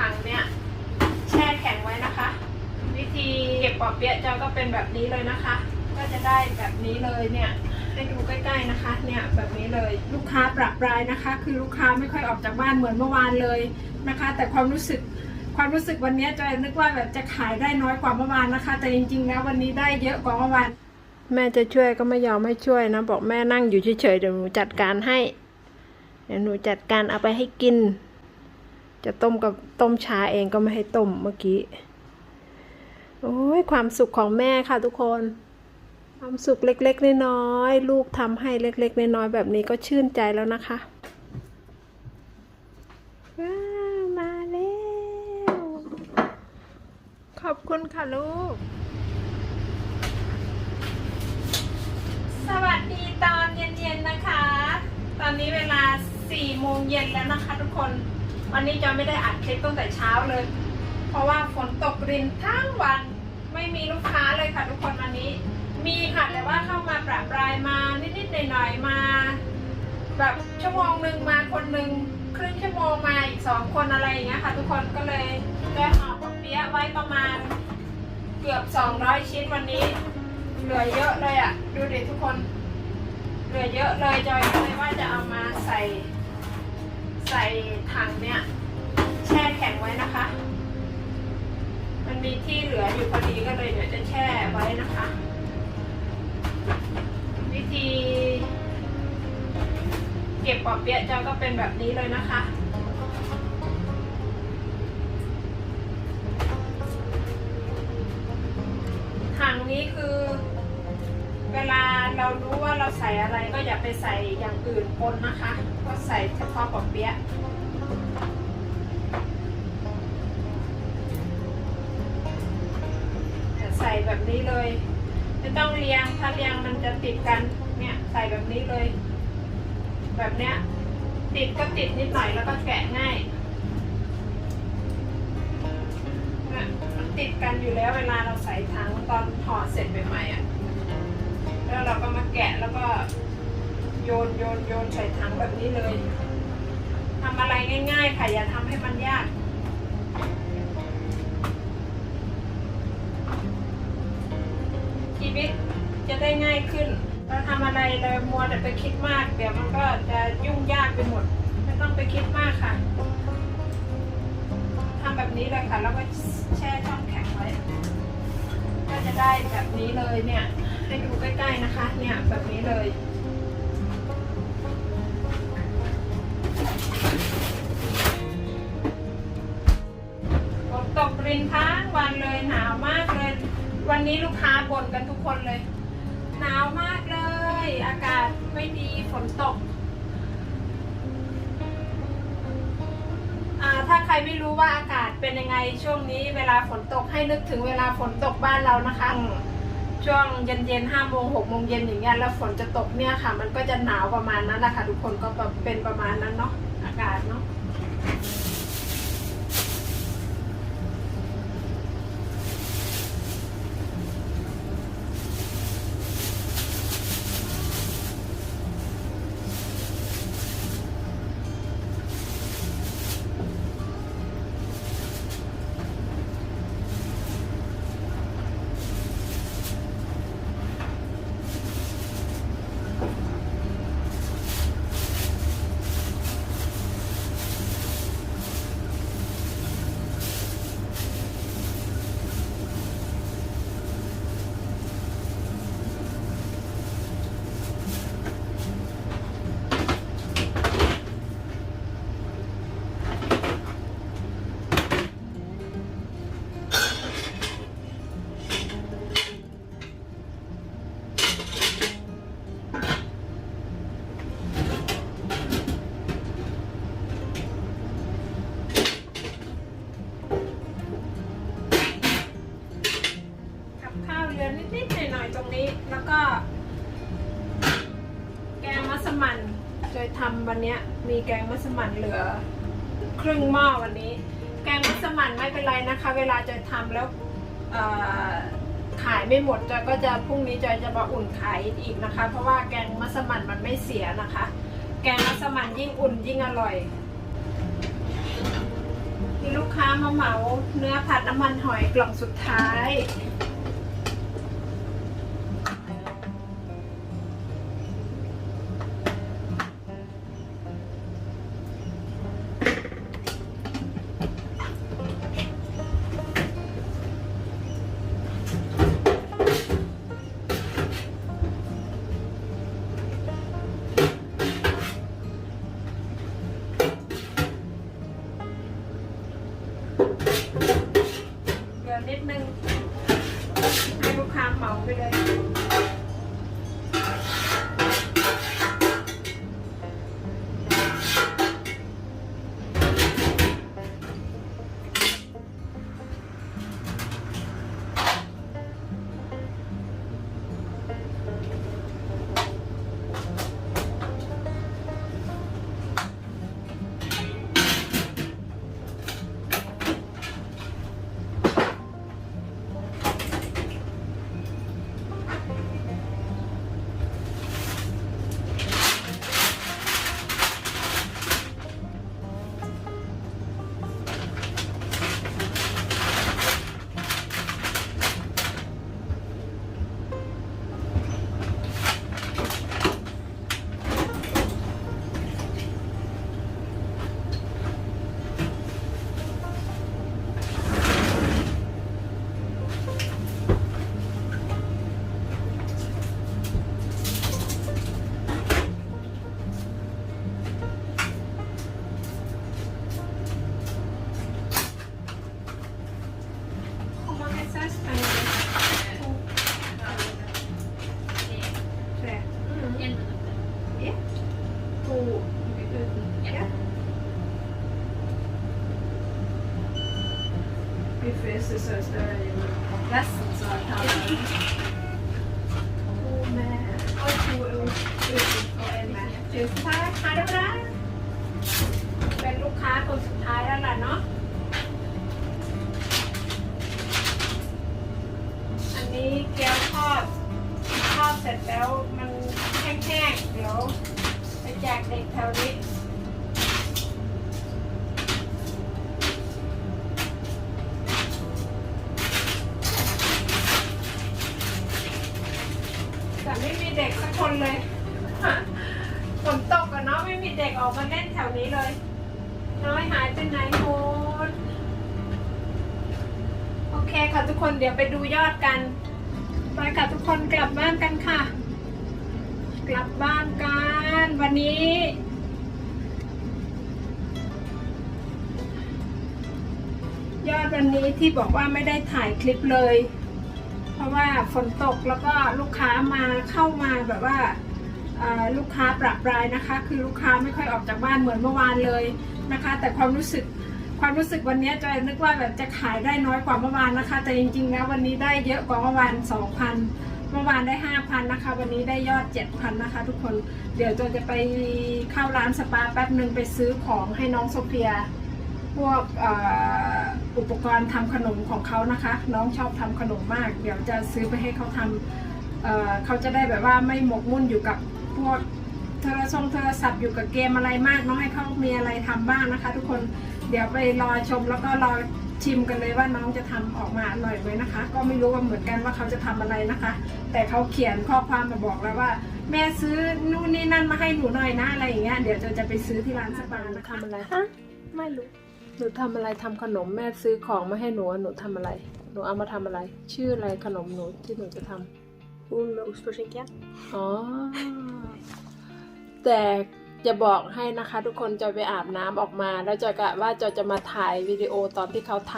ถังเนี่ยแช่แข็งไว้นะคะ วิธีเก็บปอบเปี๊ยะจอยก็เป็นแบบนี้เลยนะคะ ก็จะได้แบบนี้เลยเนี่ยให้ดูใกล้ๆนะคะ เนี่ยแบบนี้เลยลูกค้าปรับปรายนะคะ คือลูกค้าไม่ค่อยออกจากบ้านเหมือนเมื่อวานเลยนะคะ แต่ความรู้สึกความรู้สึกวันนี้จอยนึกว่าแบบจะขายได้น้อยกว่าเมื่อวานนะคะ แต่จริงๆแล้ววันนี้ได้เยอะกว่าเมื่อวานแม่จะช่วยก็ไม่ยอมให้ช่วยนะ บอกแม่นั่งอยู่เฉยๆเดี๋ยวหนูจัดการให้เดี๋ยวหนูจัดการเอาไปให้กิน จะต้มกับต้มชาเองก็ไม่ให้ต้มเมื่อกี้ โอ้ยความสุขของแม่ค่ะทุกคน ความสุขเล็กๆน้อยๆลูกทำให้เล็กๆน้อยๆแบบนี้ก็ชื่นใจแล้วนะคะว้ามาแล้ว ขอบคุณค่ะลูก สวัสดีตอนเย็นๆนะคะ ตอนนี้เวลา4โมงเย็นแล้วนะคะทุกคน วันนี้จอยไม่ได้อัดคลิปตั้งแต่เช้าเลย เพราะว่าฝนตกรินทั้งวันไม่มีลูกค้าเลยค่ะทุกคนวันนี้ มีค่ะแต่ว่าเข้ามาประปรายมานิดๆหน่อยๆมา แบบชั่วโมงหนึ่งมาคนหนึ่งครึ่งชั่วโมงมาอีกสองคนอะไรอย่างเงี้ยค่ะ ทุกคนก็เลยได้ห่อปะเปี๊ยะไว้ประมาณ เกือบ 200 ชิ้นวันนี้ เหลือเยอะเลยอะ่ะ ดูดิทุกคน เหลือเยอะเลยจอยก็เลยว่าจะเอามาใส่ ใส่ถังเนี่ยแช่แข็งไว้นะคะ มันมีที่เหลืออยู่พอดีก็เลยเดี๋ยวจะแช่ไว้นะคะ วิธี เก็บปอเปี๊ยะจอยก็เป็นแบบนี้เลยนะคะ เรารู้ว่าเราใส่อะไรก็อย่าไปใส่อย่างอื่นปนนะคะ ก็ใส่เฉพาะปอเปี๊ยะใส่แบบนี้เลย ไม่ต้องเรียงถ้าเรียงมันจะติดกันเนี่ยใส่แบบนี้เลย แบบเนี้ยติดก็ติดนิดหน่อยแล้วก็แกะง่ายเนี่ยมันติดกันอยู่แล้วเวลาเราใส่ถังตอน ก็โยนโยนโยนใส่ถังแบบนี้เลยทำอะไรง่าย ๆ ค่ะ อย่าทำให้มันยากชีวิตจะได้ง่ายขึ้นเราทำอะไรเรามัวแต่ไปคิดมาก เดี๋ยวมันก็จะยุ่งยากไปหมด ไม่ต้องไปคิดมากค่ะทำแบบนี้เลยค่ะ แล้วก็แช่ช่องแข็งไว้ ก็จะได้แบบนี้เลยเนี่ย ให้ดูใกล้ๆนะคะ เนี่ยแบบนี้เลย ฝนตกรินทั้งวันเลยหนาวมากเลย วันนี้ลูกค้าบ่นกันทุกคนเลย หนาวมากเลย อากาศไม่ดีฝนตกอ่าถ้าใครไม่รู้ว่าอากาศเป็นยังไงช่วงนี้เวลาฝนตกให้นึกถึงเวลาฝนตกบ้านเรานะคะ ช่วงเย็นเย็นห้าโมงหกโมงเย็นอย่างเงี้ยแล้วฝนจะตกเนี่ยค่ะ มันก็จะหนาวประมาณนั้นแหละค่ะทุกคนก็เป็นประมาณนั้นเนาะอากาศเนาะ มั่นโดยทำวันนี้มีแกงมัสมั่นเหลือ ครึ่งหม้อวันนี้ แกงมัสมั่นไม่เป็นไรนะคะ เวลาจะทำแล้วขายไม่หมดจอยก็จะพรุ่งนี้จอยจะมาอุ่นขายอีกนะคะ เพราะว่าแกงมัสมั่นมันไม่เสียนะคะ แกงมัสมั่นยิ่งอุ่นยิ่งอร่อยมีลูกค้ามาเหมาเนื้อผัดน้ำมันหอยกล่องสุดท้าย två med, och två ut och en med. Tusen tack, ha det bra เป็นลูกค้าคนสุดท้ายแล้วล่ะเนาะ อันนี้เกี๊ยวทอดทอดเสร็จแล้วมันแห้งๆ เดี๋ยวไปแจกเด็กแถวนี้ แต่ไม่มีเด็กสักคนเลยฝนตกอะเนาะไม่มีเด็กออกมาเล่นแถวนี้เลย น้อยหายไปไหนหมดโอเคค่ะทุกคนเดี๋ยวไปดูยอดกัน ไปค่ะทุกคนกลับบ้านกันค่ะ กลับบ้านกันวันนี้ยอดวันนี้ที่บอกว่าไม่ได้ถ่ายคลิปเลย ฝนตกแล้วก็ลูกค้ามาเข้ามาแบบว่าลูกค้าปรับปรายนะคะ คือลูกค้าไม่ค่อยออกจากบ้านเหมือนเมื่อวานเลยนะคะ แต่ความรู้สึกความรู้สึกวันนี้จอยนึกว่าแบบจะขายได้น้อยกว่าเมื่อวานนะคะ แต่จริงๆแล้ววันนี้ได้เยอะกว่าเมื่อวาน2,000เมื่อวานได้ 5,000นะคะ วันนี้ได้ยอด 7,000นะคะ ทุกคนเดี๋ยวจอยจะไปเข้าร้านสปาแป๊บหนึ่งไปซื้อของให้น้องโซเฟีย พวกอ,อุปกรณ์ทำขนมของเขานะคะ น้องชอบทำขนมมาก เดี๋ยวจะซื้อไปให้เขาทำเเขาจะได้แบบว่าไม่หมกมุ่นอยู่กับพวกโทรศัพท์โทรศัพท์อยู่กับเกมอะไรมากน้องให้เขามีอะไรทำบ้างนะคะ ทุกคนเดี๋ยวไปรอชมแล้วก็รอชิมกันเลยว่าน้องจะทำออกมาอร่อยไหมนะคะ ก็ไม่รู้ว่าเหมือนกันว่าเขาจะทำอะไรนะคะ แต่เขาเขียนข้อความมาบอกแล้วว่า แม่ซื้อนู่นนี่นั่นมาให้หนูหน่อยนะอะไรอย่างเงี้ยเดี๋ยวจะจะไปซื้อที่ร้านสปานะคะอะไรไม่รู้ นูทำอะไรทำขนมแม่ซื้อของมาให้หนูอะหนูทำอะไร หนูเอามาทำอะไร ชื่ออะไรขนมหนูที่หนูจะทำ Hon med ost och skinka. อ๋อแต่จะบอกให้นะคะ ทุกคนจะไปอาบน้ำออกมา แล้วจะกะว่าจะจะมาถ่ายวิดีโอตอนที่เขาท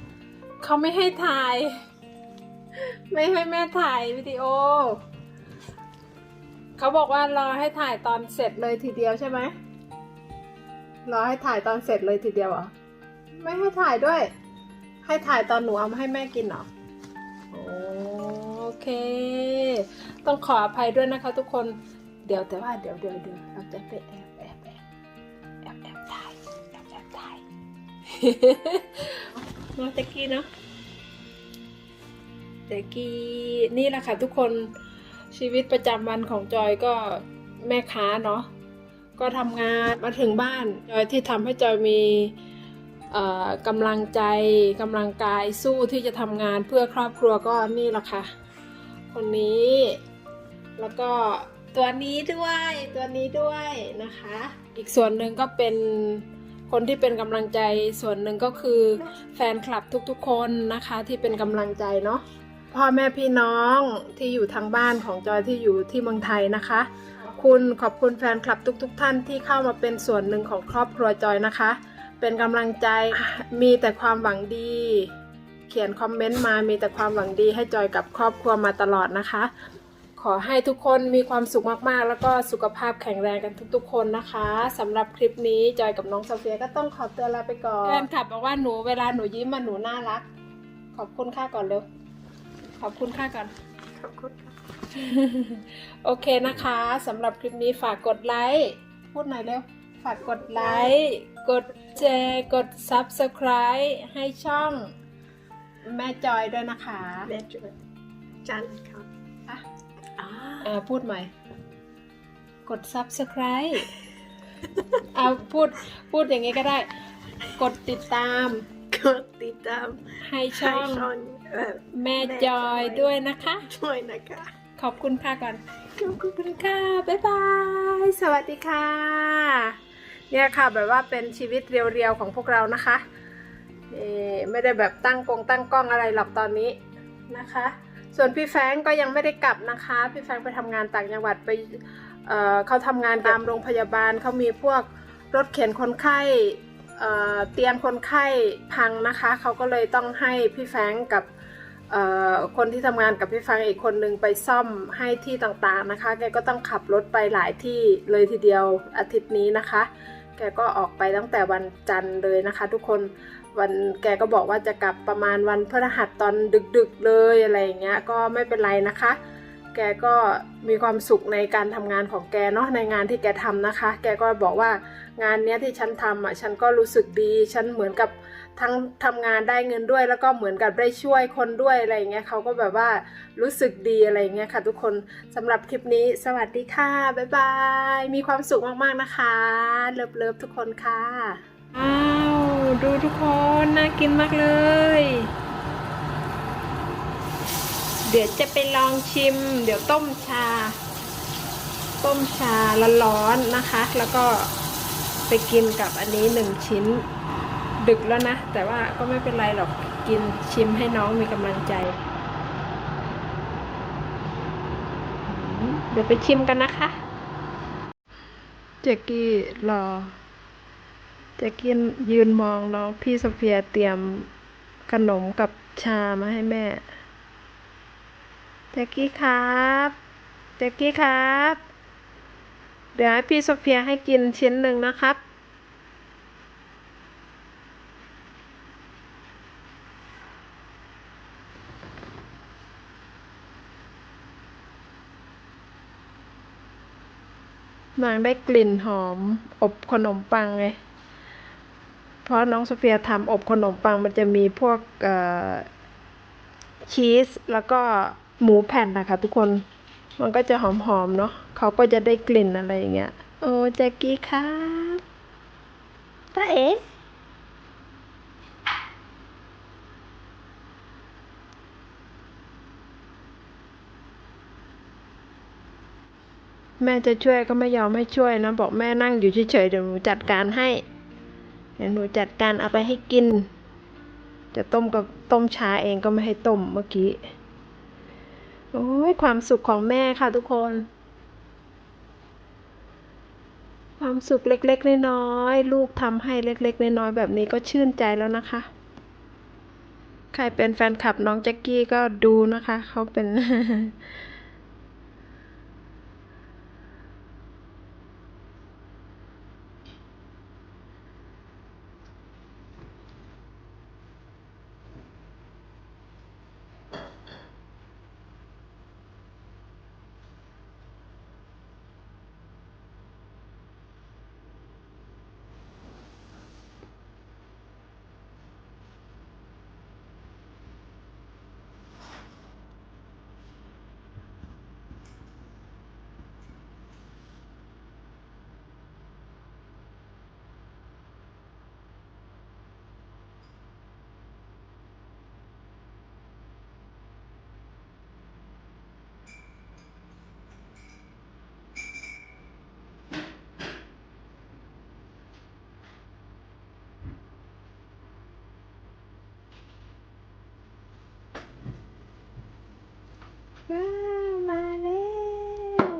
ำเขาไม่ให้ถ่าย ไม่ให้แม่ถ่ายวิดีโอเขาบอกว่ารอให้ถ่ายตอนเสร็จเลยทีเดียวใช่ไหม รอให้ถ่ายตอนเสร็จเลยทีเดียวเหรอ ไม่ให้ถ่ายด้วย ให้ถ่ายตอนหนูเอามาให้แม่กินเหรอ โอเค ต้องขออภัยด้วยนะคะทุกคน เดี๋ยวแต่ว่าเดี๋ยวเดี๋ยวเดี๋ยวเราจะไปแอบแอบแอบแอบแอบถ่ายแอบแอบถ่ายน้องตะกี้เนาะตะกี้นี่แหละค่ะทุกคนชีวิตประจำวันของจอยก็แม่ค้าเนาะ ก็ทำงานมาถึงบ้านจอยที่ทำให้จอยมีกำลังใจกำลังกายสู้ที่จะทำงานเพื่อครอบครัวก็นี่แหละค่ะ คนนี้ แล้วก็ตัวนี้ด้วยตัวนี้ด้วยนะคะ อีกส่วนหนึ่งก็เป็นคนที่เป็นกำลังใจส่วนหนึ่งก็คือแฟนคลับทุกๆ คนนะคะที่เป็นกำลังใจเนาะพ่อแม่พี่น้องที่อยู่ทางบ้านของจอยที่อยู่ที่เมืองไทยนะคะ คุณขอบคุณแฟนคลับทุกๆท่านที่เข้ามาเป็นส่วนหนึ่งของครอบครัวจอยนะคะ เป็นกำลังใจมีแต่ความหวังดี เขียนคอมเมนต์มามีแต่ความหวังดีให้จอยกับครอบครัวมาตลอดนะคะ ขอให้ทุกคนมีความสุขมากๆ แล้วก็สุขภาพแข็งแรงกันทุกๆ คนนะคะสำหรับคลิปนี้จอยกับน้องโซเฟียก็ต้องขอตัวลาไปก่อนแฟนคลับบอกว่าหนูเวลาหนูยิ้มมาหนูน่ารัก ขอบคุณค่าก่อนเร็วขอบคุณค่าก่อนขอบคุณค่ะ โอเคนะคะสำหรับคลิปนี้ฝากกดไลค์พูดหน่อยเร็ว ฝากกดไลค์กดแชร์กด Subscribe ให้ช่องแม่จอยด้วยนะคะ แม่จุดจันค่ะอะอ่าอ่าพูดใหม่ กด Subscribe เอาพูดพูดอย่างนี้ก็ได้ กดติดตาม กดติดตามให้ให้ช่องช่องเอ่อแม่จอยด้วยนะคะ ช่วยนะคะ ขอบคุณค่ะก่อนขอบคุณค่ะบ๊ายบาย สวัสดีค่ะ เนี่ยค่ะแบบว่าเป็นชีวิตเรียวๆของพวกเรานะคะเอ่อไม่ได้แบบตั้งกงตั้งกล้องอะไรหรอกตอนนี้นะคะ ส่วนพี่แฟงก็ยังไม่ได้กลับนะคะ พี่แฟงไปทำงานต่างจังหวัดไปเอ่อเขาทำงานตามโรงพยาบาลเขามีพวกรถเข็นคนไข้เอ่อเตียงคนไข้พังนะคะ เขาก็เลยต้องให้พี่แฟงกับ คนที่ทำงานกับพี่ฟังอีกคนนึงไปซ่อมให้ที่ต่างๆนะคะ แกก็ต้องขับรถไปหลายที่เลยทีเดียวอาทิตย์นี้นะคะ แกก็ออกไปตั้งแต่วันจันทร์เลยนะคะ ทุกคนวันแกก็บอกว่าจะกลับประมาณวันพฤหัสตอนดึกๆเลยอะไรอย่างเงี้ยก็ไม่เป็นไรนะคะ แกก็มีความสุขในการทำงานของแกเนาะในงานที่แกทำนะคะ แกก็บอกว่างานเนี้ยที่ฉันทำอะฉันก็รู้สึกดี ฉันเหมือนกับ ทั้งทำงานได้เงินด้วย แล้วก็เหมือนกับได้ช่วยคนด้วยอะไรอย่างเงี้ยเขาก็แบบว่ารู้สึกดีอะไรอย่างเงี้ยค่ะ ทุกคนสำหรับคลิปนี้ สวัสดีค่ะบ๊ายบายมีความสุขมากๆนะคะเลิฟเลิฟทุกคนค่ะอ้าวดูทุกคนน่ากินมากเลย เดี๋ยวจะไปลองชิม เดี๋ยวต้มชา ต้มชาร้อนๆนะคะ แล้วก็ไปกินกับอันนี้หนึ่งชิ้น ดึกแล้วนะ แต่ว่าก็ไม่เป็นไรหรอกกินชิมให้น้องมีกำลังใจ เดี๋ยวไปชิมกันนะคะ เจกกี้รอ เจกกี้ยืนมองน้องพี่โซเฟียเตรียมขนมกับชามาให้แม่แจ็กกี้ครับแจ็กกี้ครับ เดี๋ยวให้พี่โซเฟียให้กินชิ้นหนึ่งนะครับ นางได้กลิ่นหอม อบขนมปังไงเพราะน้องโซเฟียทำอบขนมปังมันจะมีพวกชีสแล้วก็หมูแผ่นนะคะทุกคนมันก็จะหอมๆเนาะเขาก็จะได้กลิ่นอะไรอย่างเงี้ย โอ้แจ็กกี้ครับตาเอ๋ แม่จะช่วยก็ไม่ยอมให้ช่วยนะบอกแม่นั่งอยู่เฉยๆเดี๋ยวหนูจัดการให้เดี๋ยวหนูจัดการเอาไปให้กิน จะต้มกับต้มชาเองก็ไม่ให้ต้มเมื่อกี้โอ้ยความสุขของแม่ค่ะทุกคน ความสุขเล็กๆน้อยๆลูกทำให้เล็กๆน้อยๆแบบนี้ก็ชื่นใจแล้วนะคะ ใครเป็นแฟนคลับน้องแจ็กกี้ก็ดูนะคะ เขาเป็น มาแล้ว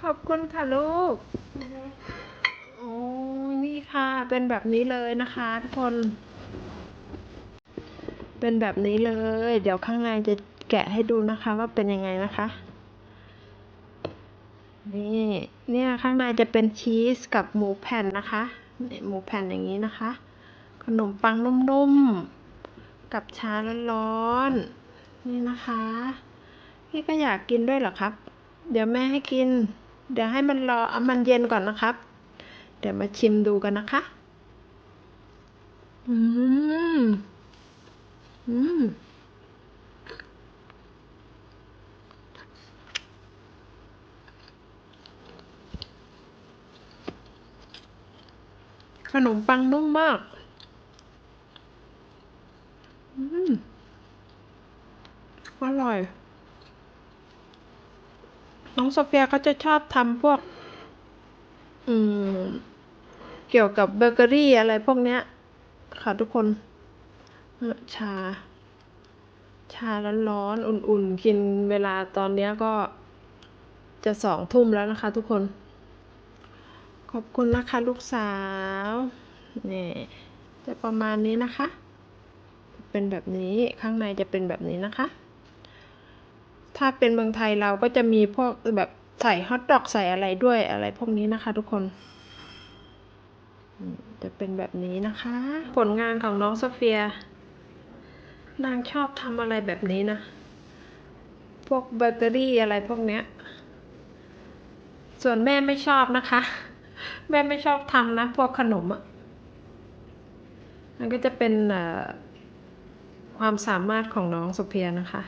ขอบคุณค่ะลูก โอ้นี่ค่ะ เป็นแบบนี้เลยนะคะทุกคน เป็นแบบนี้เลย เดี๋ยวข้างในจะแกะให้ดูนะคะว่าเป็นยังไงนะคะนี่เนี่ยข้างในจะเป็นชีสกับหมูแผ่นนะคะนี่หมูแผ่นอย่างนี้นะคะ ขนมปังนุ่มๆ กับชาร้อนๆ นี่นะคะ พี่ก็อยากกินด้วยเหรอครับ เดี๋ยวแม่ให้กิน เดี๋ยวให้มันรอเอามันเย็นก่อนนะครับ เดี๋ยวมาชิมดูกันนะคะ อืม อืมขนมปังนุ่มมาก อืม อร่อย น้องโซเฟียเขาจะชอบทำพวก อืม เกี่ยวกับเบเกอรี่อะไรพวกเนี้ย ค่ะทุกคนเออชา ชาร้อนๆอุ่นๆ กินเวลาตอนเนี้ยก็จะสองทุ่มแล้วนะคะทุกคน ขอบคุณนะคะลูกสาวนี่จะประมาณนี้นะคะ เป็นแบบนี้ข้างในจะเป็นแบบนี้นะคะ ถ้าเป็นเมืองไทยเราก็จะมีพวกแบบใส่ฮอทดอกใส่อะไรด้วยอะไรพวกนี้นะคะทุกคนจะเป็นแบบนี้นะคะ ผลงานของน้องโซเฟีย นางชอบทำอะไรแบบนี้นะ พวกเบตเกอรี่อะไรพวกเนี้ย ส่วนแม่ไม่ชอบนะคะ แม่ไม่ชอบทำนะ พวกขนมอะ่ะ มันก็จะเป็นเอ่อความสามารถของน้องโซเฟียนะคะ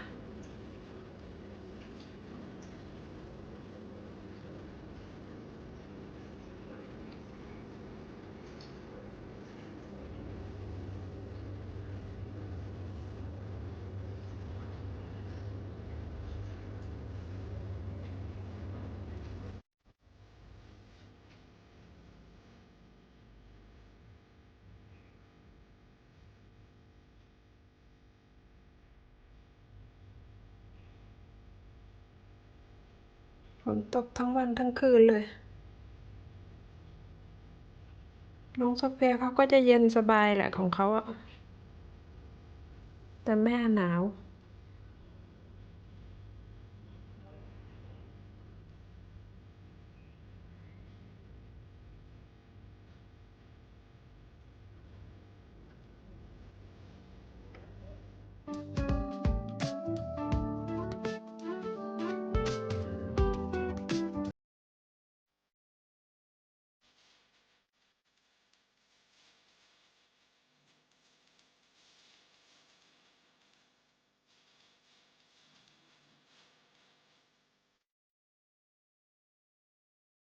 ฝนตกทั้งวันทั้งคืนเลย น้องโซเฟียเขาก็จะเย็นสบายแหละของเขาอะแต่แม่หนาว